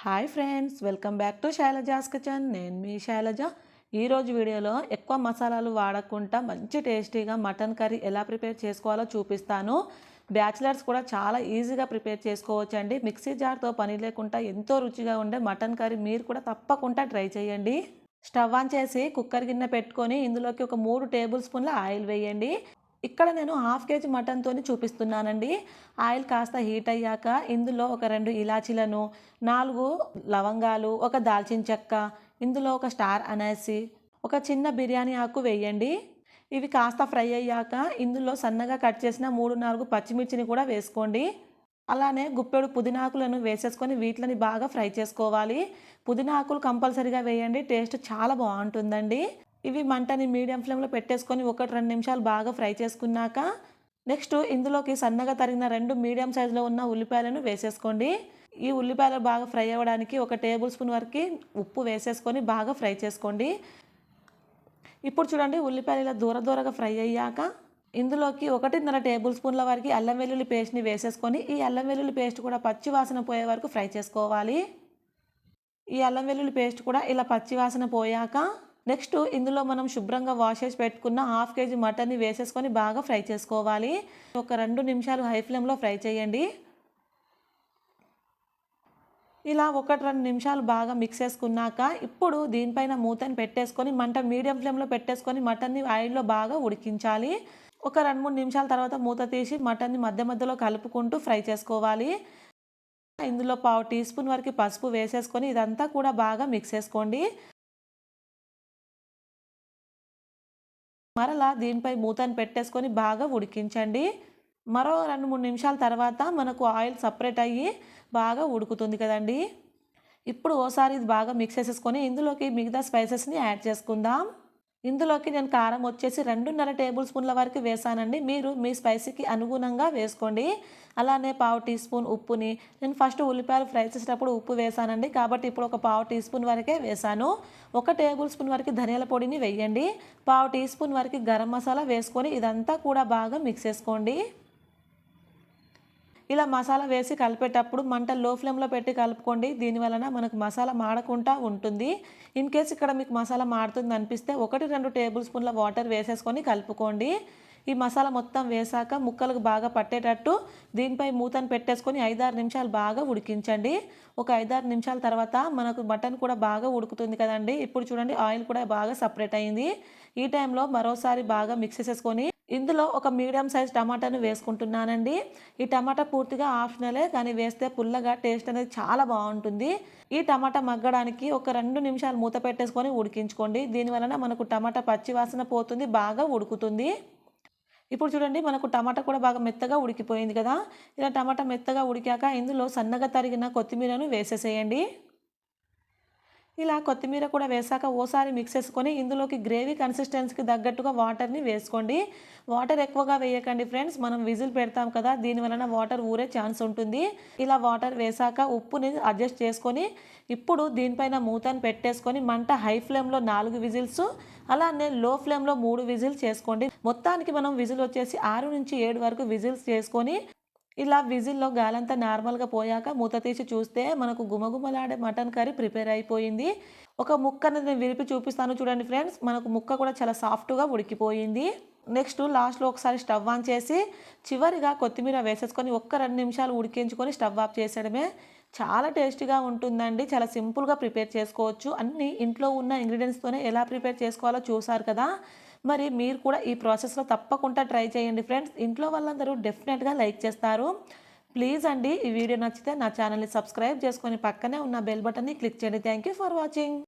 Hi friends welcome back to Shailaja's kitchen. నేను మీ శైలజ. ఈరోజు వీడియోలో ఎక్కువ మసాలాలు వాడకుండా మంచి టేస్టీగా మటన్ కర్రీ ఎలా ప్రిపేర్ చేసుకోవాలో చూపిస్తాను. బ్యాచిలర్స్ కూడా చాలా ఈజీగా ప్రిపేర్ చేసుకోవచ్చండి. మిక్సీ జార్తో పని లేకుండా ఎంతో రుచిగా ఉండే మటన్ కర్రీ మీరు కూడా తప్పకుండా ట్రై చేయండి. స్టవ్ ఆన్ చేసి కుక్కర్ గిన్నె పెట్టుకొని ఇందులోకి ఒక మూడు టేబుల్ స్పూన్ల ఆయిల్ వేయండి. ఇక్కడ నేను హాఫ్ కేజీ మటన్తో చూపిస్తున్నానండి. ఆయిల్ కాస్త హీట్ అయ్యాక ఇందులో ఒక రెండు ఇలాచీలను నాలుగు లవంగాలు ఒక దాల్చిన చెక్క ఇందులో ఒక స్టార్ అనేసి ఒక చిన్న బిర్యానీ ఆకు వేయండి. ఇవి కాస్త ఫ్రై అయ్యాక ఇందులో సన్నగా కట్ చేసిన మూడు నాలుగు పచ్చిమిర్చిని కూడా వేసుకోండి. అలానే గుప్పెడు పుదీనాకులను వేసేసుకొని వీటిని బాగా ఫ్రై చేసుకోవాలి. పుదీనాకులు కంపల్సరీగా వేయండి టేస్ట్ చాలా బాగుంటుందండి. ఇవి మంటని మీడియం ఫ్లేమ్లో పెట్టేసుకొని ఒకటి రెండు నిమిషాలు బాగా ఫ్రై చేసుకున్నాక నెక్స్ట్ ఇందులోకి సన్నగా తరిగిన రెండు మీడియం సైజులో ఉన్న ఉల్లిపాయలను వేసేసుకోండి. ఈ ఉల్లిపాయలు బాగా ఫ్రై అవ్వడానికి ఒక టేబుల్ స్పూన్ వరకు ఉప్పు వేసేసుకొని బాగా ఫ్రై చేసుకోండి. ఇప్పుడు చూడండి ఉల్లిపాయలు ఇలా దూర దూరగా ఫ్రై అయ్యాక ఇందులోకి ఒకటిన్నర టేబుల్ స్పూన్ల వరకు అల్లం వెల్లుల్లి పేస్ట్ని వేసేసుకొని ఈ అల్లం వెల్లుల్లి పేస్ట్ కూడా పచ్చి వాసన పోయే వరకు ఫ్రై చేసుకోవాలి. ఈ అల్లం వెల్లుల్లి పేస్ట్ కూడా ఇలా పచ్చి వాసన పోయాక నెక్స్ట్ ఇందులో మనం శుభ్రంగా వాష్ చేసి పెట్టుకున్న హాఫ్ కేజీ మటన్ని వేసేసుకొని బాగా ఫ్రై చేసుకోవాలి. ఒక రెండు నిమిషాలు హై ఫ్లేమ్లో ఫ్రై చేయండి. ఇలా ఒకటి రెండు నిమిషాలు బాగా మిక్స్ చేసుకున్నాక ఇప్పుడు దీనిపైన మూతని పెట్టేసుకొని మంట మీడియం ఫ్లేమ్లో పెట్టేసుకొని మటన్ని ఆయిల్లో బాగా ఉడికించాలి. ఒక రెండు మూడు నిమిషాల తర్వాత మూత తీసి మటన్ని మధ్య మధ్యలో కలుపుకుంటూ ఫ్రై చేసుకోవాలి. ఇందులో పావు టీ స్పూన్ వరకు పసుపు వేసేసుకొని ఇదంతా కూడా బాగా మిక్స్ చేసుకోండి. మరలా దీనిపై మూతని పెట్టేసుకొని బాగా ఉడికించండి. మరో రెండు మూడు నిమిషాల తర్వాత మనకు ఆయిల్ సపరేట్ అయ్యి బాగా ఉడుకుతుంది కదండి. ఇప్పుడు ఓసారి ఇది బాగా మిక్స్ చేసేసుకొని ఇందులోకి మిగతా స్పైసెస్ని యాడ్ చేసుకుందాం. ఇందులోకి నేను కారం వచ్చేసి రెండున్నర టేబుల్ స్పూన్ల వరకు వేసానండి. మీరు మీ స్పైసీకి అనుగుణంగా వేసుకోండి. అలానే పావు టీ స్పూన్ ఉప్పుని నేను ఫస్ట్ ఉల్లిపాయలు ఫ్రై చేసేటప్పుడు ఉప్పు వేసానండి. కాబట్టి ఇప్పుడు ఒక పావు టీ స్పూన్ వరకే వేసాను. ఒక టేబుల్ స్పూన్ వరకు ధనియాల పొడిని వేయండి. పావు టీ స్పూన్ వరకు గరం మసాలా వేసుకొని ఇదంతా కూడా బాగా మిక్స్ చేసుకోండి. ఇలా మసాలా వేసి కలిపేటప్పుడు మంట లో ఫ్లేమ్లో పెట్టి కలుపుకోండి. దీని వలన మనకు మసాలా మాడకుండా ఉంటుంది. ఇన్ కేస్ ఇక్కడ మీకు మసాలా మాడుతుంది అనిపిస్తే ఒకటి రెండు టేబుల్ స్పూన్ల వాటర్ వేసేసుకొని కలుపుకోండి. ఈ మసాలా మొత్తం వేసాక ముక్కలకు బాగా పట్టేటట్టు దీనిపై మూతను పెట్టేసుకొని ఐదారు నిమిషాలు బాగా ఉడికించండి. ఒక ఐదారు నిమిషాల తర్వాత మనకు మటన్ కూడా బాగా ఉడుకుతుంది కదండి. ఇప్పుడు చూడండి ఆయిల్ కూడా బాగా సపరేట్ అయింది. ఈ టైంలో మరోసారి బాగా మిక్స్ చేసేసుకొని ఇందులో ఒక మీడియం సైజ్ టమాటాను వేసుకుంటున్నానండి. ఈ టమాటా పూర్తిగా ఆప్షనలే కానీ వేస్తే పుల్లగా టేస్ట్ అనేది చాలా బాగుంటుంది. ఈ టమాటా మగ్గడానికి ఒక రెండు నిమిషాలు మూత పెట్టేసుకొని ఉడికించుకోండి. దీని వలన మనకు టమాటా పచ్చి వాసన పోతుంది బాగా ఉడుకుతుంది. ఇప్పుడు చూడండి మనకు టమాటా కూడా బాగా మెత్తగా ఉడికిపోయింది కదా. ఇలా టమాటా మెత్తగా ఉడికాక ఇందులో సన్నగా తరిగిన కొత్తిమీరను వేసేసేయండి. ఇలా కొత్తిమీర కూడా వేసాక ఓసారి మిక్స్ చేసుకొని ఇందులోకి గ్రేవీ కన్సిస్టెన్సీకి తగ్గట్టుగా వాటర్ని వేసుకోండి. వాటర్ ఎక్కువగా వేయకండి ఫ్రెండ్స్ మనం విజిల్ పెడతాం కదా దీని వలన వాటర్ ఊరే ఛాన్స్ ఉంటుంది. ఇలా వాటర్ వేసాక ఉప్పుని అడ్జస్ట్ చేసుకొని ఇప్పుడు దీనిపైన మూతను పెట్టేసుకొని మంట హై ఫ్లేమ్లో నాలుగు విజిల్స్ అలానే లో ఫ్లేమ్లో మూడు విజిల్స్ చేసుకోండి. మొత్తానికి మనం విజిల్ వచ్చేసి ఆరు నుంచి ఏడు వరకు విజిల్స్ చేసుకొని ఇలా విజిల్లో గాలంతా నార్మల్గా పోయాక మూత తీసి చూస్తే మనకు గుమగుమలాడే మటన్ కర్రీ ప్రిపేర్ అయిపోయింది. ఒక ముక్కని నేను విరిపి చూపిస్తాను చూడండి ఫ్రెండ్స్. మనకు ముక్క కూడా చాలా సాఫ్ట్గా ఉడికిపోయింది. నెక్స్ట్ లాస్ట్లో ఒకసారి స్టవ్ ఆన్ చేసి చివరిగా కొత్తిమీర వేసేసుకొని ఒక్క రెండు నిమిషాలు ఉడికించుకొని స్టవ్ ఆఫ్ చేసేయడమే. చాలా టేస్టీగా ఉంటుందండి. చాలా సింపుల్గా ప్రిపేర్ చేసుకోవచ్చు. అన్నీ ఇంట్లో ఉన్న ఇంగ్రీడియంట్స్తోనే ఎలా ప్రిపేర్ చేసుకోవాలో చూసారు కదా. మరి మీరు కూడా ఈ ప్రాసెస్లో తప్పకుండా ట్రై చేయండి ఫ్రెండ్స్ ఇంట్లో వాళ్ళందరూ డెఫినెట్గా లైక్ చేస్తారు. ప్లీజ్ అండి ఈ వీడియో నచ్చితే నా ఛానల్ని సబ్స్క్రైబ్ చేసుకొని పక్కనే ఉన్న బెల్ బటన్ని క్లిక్ చేయండి. Thank you for watching